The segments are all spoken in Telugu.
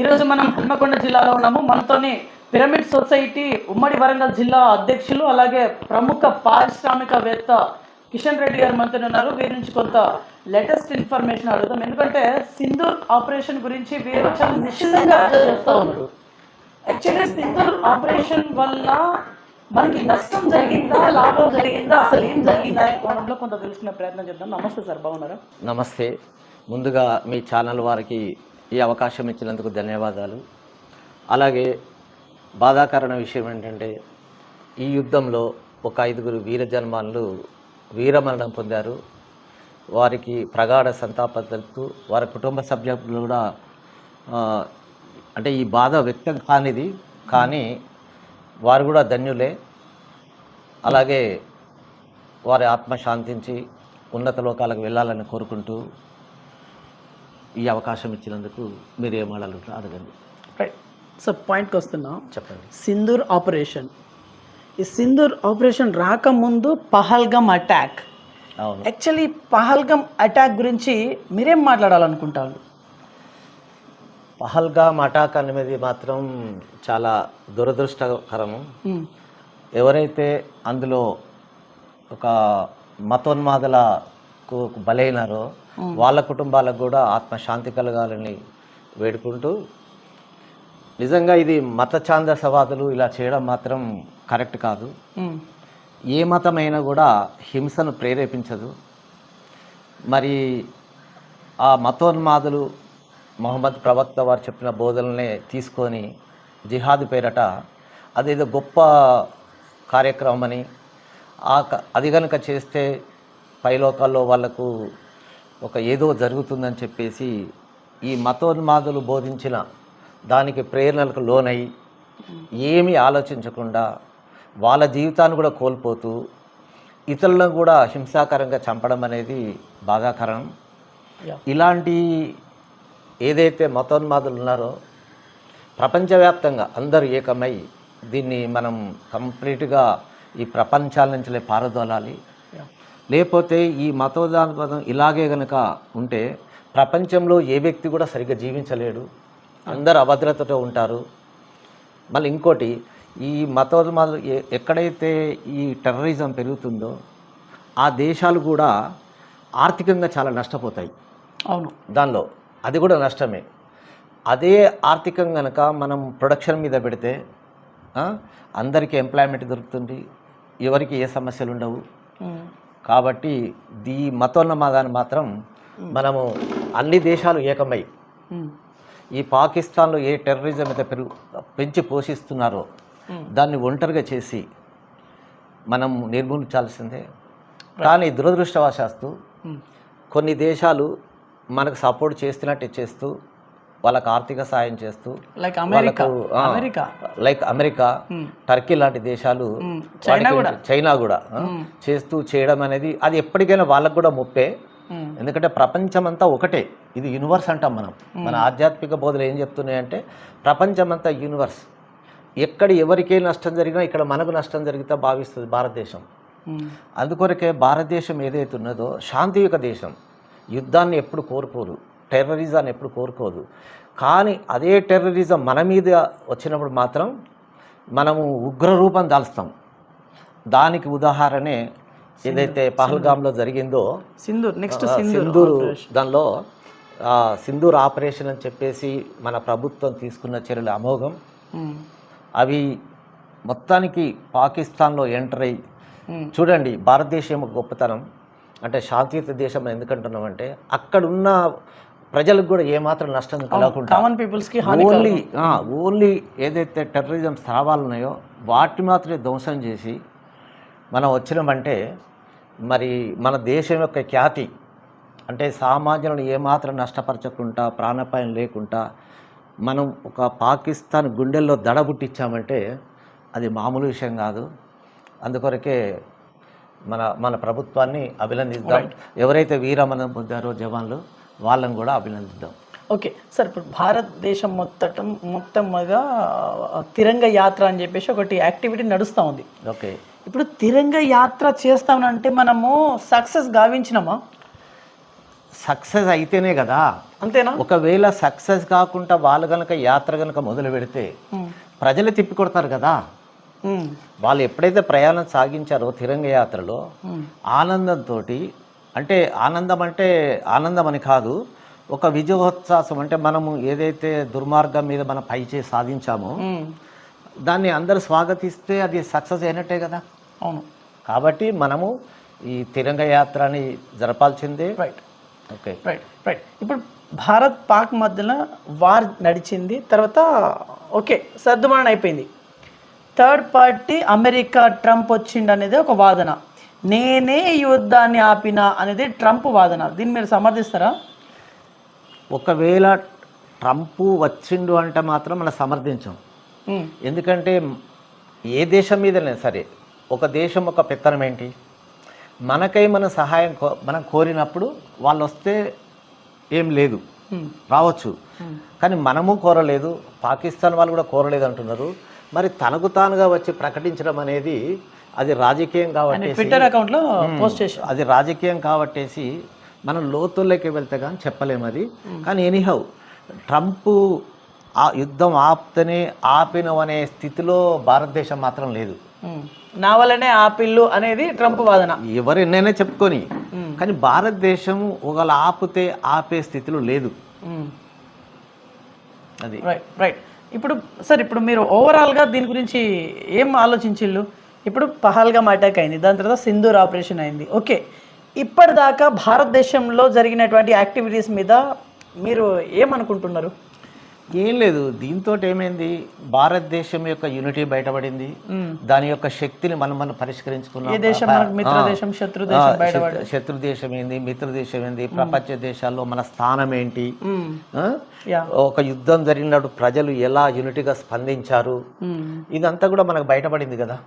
ఈరోజు మనం హన్మకొండ జిల్లాలో ఉన్నాము. మనతోని పిరమిడ్ సొసైటీ ఉమ్మడి వరంగల్ జిల్లా అధ్యక్షులు అలాగే ప్రముఖ పారిశ్రామికవేత్త కిషన్ రెడ్డి గారు మంత్రి ఉన్నారు. వీరి నుంచి కొంత లేటెస్ట్ ఇన్ఫర్మేషన్ అడుగుతాం ఎందుకంటే సింధూర్ ఆపరేషన్ గురించి వీరు చాలా నిశ్చితంగా చేస్తూ ఉన్నారు. యాక్చువల్లీ సింధూర్ ఆపరేషన్ వల్ల మనకి నష్టం జరిగిందా లాభం జరిగిందా అసలు ఏం జరిగిందా కోణంలో కొంత తెలుసుకునే ప్రయత్నం చేద్దాం. నమస్తే సార్ బాగున్నారా? నమస్తే. ముందుగా మీ ఛానల్ వారికి ఈ అవకాశం ఇచ్చినందుకు ధన్యవాదాలు. అలాగే బాధాకరణ విషయం ఏంటంటే ఈ యుద్ధంలో ఒక ఐదుగురు వీర జన్మాలు వీరమరణం పొందారు. వారికి ప్రగాఢ సంతాపం తెలుపుతూ వారి కుటుంబ సభ్యులు కూడా అంటే ఈ బాధ వ్యక్తం కానిది కానీ వారు కూడా ధన్యులే. అలాగే వారి ఆత్మ శాంతించి ఉన్నత లోకాలకు వెళ్ళాలని కోరుకుంటూ ఈ అవకాశం ఇచ్చినందుకు మీరు ఏమాడాలి అడగండి. రైట్ సో పాయింట్కి వస్తున్నాం. చెప్పండి. సింధూర్ ఆపరేషన్ ఈ సింధూర్ ఆపరేషన్ రాకముందు పహల్గమ్ అటాక్ అవును. యాక్చువల్లీ పహల్గమ్ అటాక్ గురించి మీరేం మాట్లాడాలనుకుంటారు? పహల్గామ్ అటాక్ అనేది మాత్రం చాలా దురదృష్టకరము. మ్మ్. ఎవరైతే అందులో ఒక మతోన్మాదులకు బలైనారో వాళ్ళ కుటుంబాలకు కూడా ఆత్మశాంతి కలగాలని వేడుకుంటూ నిజంగా ఇది మత ఛాందసవాదులు ఇలా చేయడం మాత్రం కరెక్ట్ కాదు. ఏ మతమైనా కూడా హింసను ప్రేరేపించదు. మరి ఆ మతోన్మాదులు మొహమ్మద్ ప్రవక్త వారు చెప్పిన బోధనలనే తీసుకొని జిహాద్ పేరట అదేదో గొప్ప కార్యక్రమం అని ఆ క- అది కనుక చేస్తే పైలోకాల్లో వాళ్ళకు ఒక ఏదో జరుగుతుందని చెప్పేసి ఈ మతోన్మాదులు బోధించిన దానికి ప్రేరణలకు లోనై ఏమీ ఆలోచించకుండా వాళ్ళ జీవితాన్ని కూడా కోల్పోతూ ఇతరులను కూడా హింసాకరంగా చంపడం అనేది బాధాకరం. ఇలాంటి ఏదైతే మతోన్మాదులు ఉన్నారో ప్రపంచవ్యాప్తంగా అందరూ ఏకమై దీన్ని మనం కంప్లీట్గా ఈ ప్రపంచాల నుంచి పారదోలాలి. లేకపోతే ఈ మతోదానపదం ఇలాగే గనక ఉంటే ప్రపంచంలో ఏ వ్యక్తి కూడా సరిగ్గా జీవించలేడు. అందరు అభద్రతతో ఉంటారు. మళ్ళీ ఇంకోటి ఈ మతోన్మాదులు ఎ- ఎక్కడైతే ఈ టెర్రరిజం పెరుగుతుందో ఆ దేశాలు కూడా ఆర్థికంగా చాలా నష్టపోతాయి. అవును. దానిలో అది కూడా నష్టమే. అదే ఆర్థికం కనుక మనం ప్రొడక్షన్ మీద పెడితే అందరికీ ఎంప్లాయ్మెంట్ దొరుకుతుంది. ఎవరికి ఏ సమస్యలు ఉండవు. కాబట్టి ఈ మతోన్మాదాన్ని మాత్రం మనము అన్ని దేశాలు ఏకమై. ఈ పాకిస్తాన్లో ఏ టెర్రరిజం అయితే పెరుగు పెంచి పోషిస్తున్నారో. దాన్ని ఒంటరిగా చేసి మనం నిర్మూలించాల్సిందే కానీ దురదృష్టవశాస్తు. కొన్ని దేశాలు మనకు సపోర్ట్ చేస్తున్నట్టు చేస్తూ వాళ్ళకు ఆర్థిక సాయం చేస్తూ like America like America. Turkey లాంటి దేశాలు చైనా కూడా. ఆ, మ్మ్. చేస్తూ చేయడం అనేది అది ఎప్పటికైనా వాళ్ళకు కూడా ముప్పే. మ్మ్. ఎందుకంటే ప్రపంచమంతా ఒకటే. ఇది యూనివర్స్ అంటాం మనం. మన ఆధ్యాత్మిక బోధలు ఏం చెప్తున్నాయంటే ప్రపంచమంతా యూనివర్స్ ఎక్కడ ఎవరికే నష్టం జరిగినా ఇక్కడ మనకు నష్టం జరిగితే భావిస్తుంది భారతదేశం. అందుకొరకే భారతదేశం ఏదైతే ఉన్నదో శాంతియుత దేశం. యుద్ధాన్ని ఎప్పుడు కోరుకోదు టెర్రరిజాన్ని ఎప్పుడు కోరుకోదు. కానీ అదే టెర్రరిజం మన మీద వచ్చినప్పుడు మాత్రం మనము ఉగ్రరూపం దాల్స్తాం దానికి ఉదాహరణే ఏదైతే పహల్గామ్లో జరిగిందో సింధూర్ నెక్స్ట్ సింధూర్ దానిలో సింధూర్ ఆపరేషన్ అని చెప్పేసి మన ప్రభుత్వం తీసుకున్న చర్యలు అమోఘం. అవి మొత్తానికి పాకిస్తాన్లో ఎంటర్ అయ్యి. చూడండి భారతదేశం గొప్పతనం. అంటే శాంతియుత దేశం ఎందుకంటున్నామంటే అక్కడ ఉన్న ప్రజలకు కూడా ఏమాత్రం నష్టం కలగకుండా కామన్ పీపుల్స్కి హాని ఓన్లీ ఓన్లీ ఏదైతే టెర్రరిజం స్థావాలు ఉన్నాయో వాటిని మాత్రమే ధ్వంసం చేసి మనం వచ్చినామంటే మరి మన దేశం యొక్క ఖ్యాతి అంటే సామాన్యులను ఏమాత్రం నష్టపరచకుండా ప్రాణాపాయం లేకుండా మనం ఒక పాకిస్తాన్ గుండెల్లో దడబుట్టించామంటే అది మామూలు విషయం కాదు. అందుకొరకే మన మన ప్రభుత్వాన్ని అభినందిద్దాం. ఎవరైతే వీరమరణం పొందారో జవాన్లు వాళ్ళని కూడా అభినందిద్దాం. ఓకే సార్ ఇప్పుడు భారతదేశం మొత్తం మొత్తం మీద తిరంగ యాత్ర అని చెప్పేసి ఒకటి యాక్టివిటీ నడుస్తూ ఉంది. ఓకే. ఇప్పుడు తిరంగ యాత్ర చేస్తామనంటే మనము సక్సెస్ గావించినామా? సక్సెస్ అయితేనే కదా. అంతేనా? ఒకవేళ సక్సెస్ కాకుండా వాళ్ళు కనుక యాత్ర కనుక మొదలు పెడితే. ప్రజలు తిప్పికొడతారు కదా. ఉమ్. వాళ్ళు ఎప్పుడైతే ప్రయాణం సాగించారో తిరంగ యాత్రలో. ఆనందంతో అంటే ఆనందం అంటే ఆనందం అని కాదు ఒక విజయోత్సాసం అంటే మనము ఏదైతే దుర్మార్గం మీద మనం పై చేసి సాధించామో. దాన్ని అందరూ స్వాగతిస్తే అది సక్సెస్ అయినట్టే కదా. అవును. కాబట్టి మనము ఈ తిరంగ యాత్రని జరపాల్సిందే. Right okay. రైట్ రైట్ ఇప్పుడు భారత్ పాక్ మధ్యన వార్ నడిచింది తర్వాత ఓకే సర్దుమణం అయిపోయింది. థర్డ్ పార్టీ అమెరికా ట్రంప్ వచ్చిండు అనేది ఒక వాదన. నేనే ఈ యుద్ధాన్ని ఆపిన అనేది ట్రంప్ వాదన దీన్ని మీరు సమర్థిస్తారా? ఒకవేళ ట్రంప్ వచ్చిండు అంటే మాత్రం మనం సమర్థించాం. ఎందుకంటే ఏ దేశం మీదనే సరే ఒక దేశం ఒక పెత్తనం ఏంటి? మనకై మన సహాయం కో మనం కోరినప్పుడు వాళ్ళు వస్తే ఏం లేదు. రావచ్చు. కానీ మనము కోరలేదు పాకిస్తాన్ వాళ్ళు కూడా కోరలేదు అంటున్నారు. మరి తనకు తానుగా వచ్చి ప్రకటించడం అనేది అది రాజకీయం కాబట్టి ట్విట్టర్ అకౌంట్లో పోస్ట్ చేసి అది రాజకీయం కాబట్టేసి మనం లోతుల్లోకి వెళ్తే కానీ చెప్పలేము అది కానీ ఎనీహౌ ట్రంప్ ఆ యుద్ధం ఆప్తనే ఆపినం అనే స్థితిలో భారతదేశం మాత్రం లేదు. నా వల్లనే ఆపిల్లు అనేది ట్రంప్ వాదన. ఎవరు ఎన్నైనా చెప్పుకొని. కానీ భారతదేశం ఒకవేళ ఆపితే ఆపే స్థితిలో లేదు. అది. రైట్ రైట్ ఇప్పుడు సార్ ఇప్పుడు మీరు ఓవరాల్గా దీని గురించి ఏం ఆలోచించిళ్ళు ఇప్పుడు పహల్గామ్ అటాక్ అయింది. దాని తర్వాత సింధూర్ ఆపరేషన్ అయింది. ఓకే ఇప్పటిదాకా భారతదేశంలో జరిగినటువంటి యాక్టివిటీస్ మీద మీరు ఏమనుకుంటున్నారు? ఏం లేదు దీంతో ఏమైంది భారతదేశం యొక్క యూనిటీ బయటపడింది. దాని యొక్క శక్తిని మనం మనం పరిష్కరించుకున్నాం. శత్రు దేశం ఏంది మిత్ర దేశం ఏంది ప్రపంచ దేశాల్లో మన స్థానం ఏంటి ఒక యుద్ధం జరిగినప్పుడు ప్రజలు ఎలా యూనిటీగా స్పందించారు. ఇదంతా కూడా మనకు బయటపడింది కదా?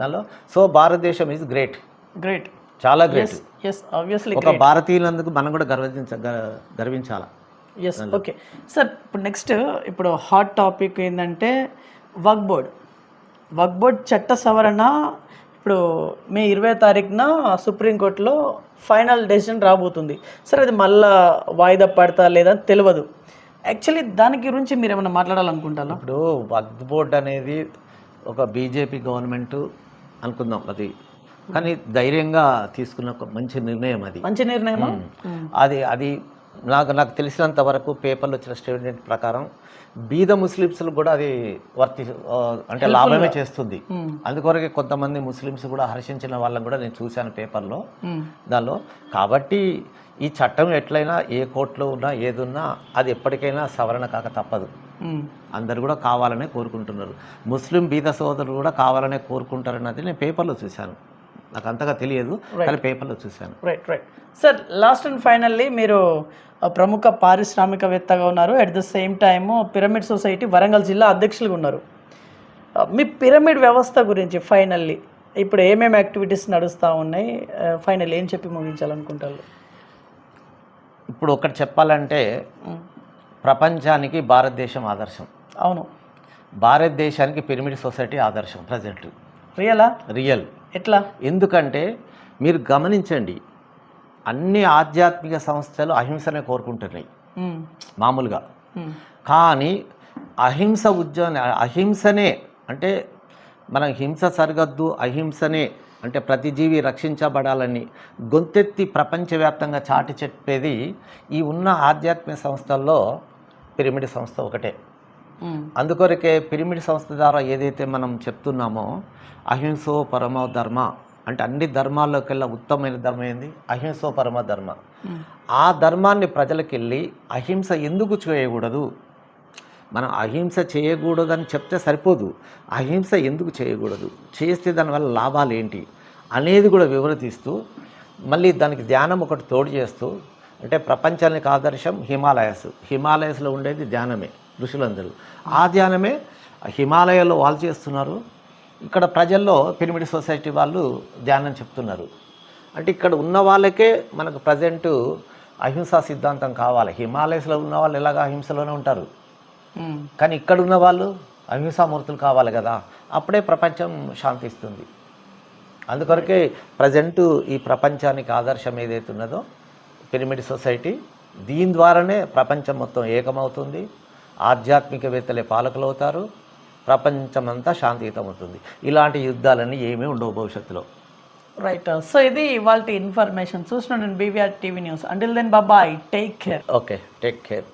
దానిలో సో భారతదేశం ఈజ్ గ్రేట్ గ్రేట్ చాలా గ్రేట్ ఒక భారతీయులందుకు మనం కూడా గర్వించ గర్వించాల? ఎస్ ఓకే సార్ ఇప్పుడు నెక్స్ట్ ఇప్పుడు హాట్ టాపిక్ ఏంటంటే వక్ బోర్డ్ వక్ బోర్డ్ చట్ట సవరణ ఇప్పుడు మే ఇరవై తారీఖున సుప్రీంకోర్టులో ఫైనల్ డెసిషన్ రాబోతుంది. సార్ అది మళ్ళా వాయిదా పడతా లేదా తెలియదు యాక్చువల్లీ దాని గురించి మీరు ఏమైనా మాట్లాడాలనుకుంటారా? ఇప్పుడు వక్ఫ్ బోర్డ్ అనేది ఒక బీజేపీ గవర్నమెంట్ అనుకుందాం అది. కానీ ధైర్యంగా తీసుకున్న ఒక మంచి నిర్ణయం అది. మంచి నిర్ణయమా? అది అది నాకు నాకు తెలిసినంత వరకు పేపర్లో వచ్చిన స్టేట్మెంట్ ప్రకారం బీద ముస్లిమ్స్లు కూడా అది వర్తి అంటే లాభమే చేస్తుంది మ్మ్. అందుకొరకే కొంతమంది ముస్లిమ్స్ కూడా హర్షించిన వాళ్ళని కూడా నేను చూశాను పేపర్లో మ్మ్. దానిలో కాబట్టి ఈ చట్టం ఎట్లయినా ఏ కోర్టులో ఉన్నా ఏదున్నా అది ఎప్పటికైనా సవరణ కాక తప్పదు మ్మ్. అందరు కూడా కావాలనే కోరుకుంటున్నారు ముస్లిం బీద సోదరులు కూడా కావాలనే కోరుకుంటారన్నది నేను పేపర్లో చూశాను నాకు అంతగా తెలియదు కానీ పేపర్లో చూశాను. Right right sir last and finally మీరు ప్రముఖ పారిశ్రామికవేత్తగా ఉన్నారు. At the same time pyramid society Warangal జిల్లా అధ్యక్షులుగా ఉన్నారు. మీ పిరమిడ్ వ్యవస్థ గురించి ఫైనల్లీ ఇప్పుడు ఏమేమి యాక్టివిటీస్ నడుస్తూ ఉన్నాయి? ఫైనల్ ఏం చెప్పి ముగించాలనుకుంటారు? ఇప్పుడు ఒకటి చెప్పాలంటే. ప్రపంచానికి భారతదేశం ఆదర్శం. అవును. భారతదేశానికి పిరమిడ్ సొసైటీ ఆదర్శం ప్రజెంట్ రియలా రియల్ ఎట్లా ఎందుకంటే మీరు గమనించండి అన్ని ఆధ్యాత్మిక సంస్థలు అహింసనే కోరుకుంటున్నాయి మ్మ్. మామూలుగా మ్మ్. కానీ అహింస ఉద్యమ అహింసనే అంటే మనం హింస సరిగద్దు అహింసనే అంటే ప్రతి జీవి రక్షించబడాలని గొంతెత్తి ప్రపంచవ్యాప్తంగా చాటి చెప్పేది ఈ ఉన్న ఆధ్యాత్మిక సంస్థల్లో పిరమిడ్ సంస్థ ఒకటే. అందుకొరకే పిరమిడ్ సంస్థ ద్వారా ఏదైతే మనం చెప్తున్నామో అహింసో పరమో ధర్మ అంటే అన్ని ధర్మాల్లోకెల్లా ఉత్తమమైన ధర్మం ఏంది? అహింసో పరమ ధర్మ. ఆ ధర్మాన్ని ప్రజలకు వెళ్ళి అహింస ఎందుకు చేయకూడదు? మనం అహింస చేయకూడదని చెప్తే సరిపోదు. అహింస ఎందుకు చేయకూడదు? చేస్తే దానివల్ల లాభాలు ఏంటి? అనేది కూడా వివరిస్తూ మళ్ళీ దానికి ధ్యానం ఒకటి తోడు చేస్తూ అంటే ప్రపంచానికి ఆదర్శం హిమాలయస్. హిమాలయస్లో ఉండేది ధ్యానమే. ఋషులందరూ. ఆ ధ్యానమే హిమాలయాల్లో వాళ్ళు చేస్తున్నారు. ఇక్కడ ప్రజల్లో పిరమిడ్ సొసైటీ వాళ్ళు ధ్యానం చెప్తున్నారు. అంటే ఇక్కడ ఉన్న వాళ్ళకే మనకు ప్రజెంటు అహింసా సిద్ధాంతం కావాలి. హిమాలయస్లో ఉన్న వాళ్ళు ఎలాగ అహింసలోనే ఉంటారు. కానీ ఇక్కడ ఉన్న వాళ్ళు అహింసామూర్తులు కావాలి కదా? అప్పుడే ప్రపంచం శాంతిస్తుంది. అందుకొరకే ప్రజెంటు ఈ ప్రపంచానికి ఆదర్శం ఏదైతే ఉన్నదో పిరమిడ్ సొసైటీ దీని ద్వారానే ప్రపంచం మొత్తం ఏకమవుతుంది. ఆధ్యాత్మికవేత్తలే పాలకులు అవుతారు ప్రపంచమంతా శాంతియుతం అవుతుంది ఇలాంటి యుద్ధాలన్నీ ఏమీ ఉండవు భవిష్యత్తులో. రైట్ సో ఇది వాళ్ళ ఇన్ఫర్మేషన్ చూసిన నేను BVR TV news until then బాబాయ్ take care okay take care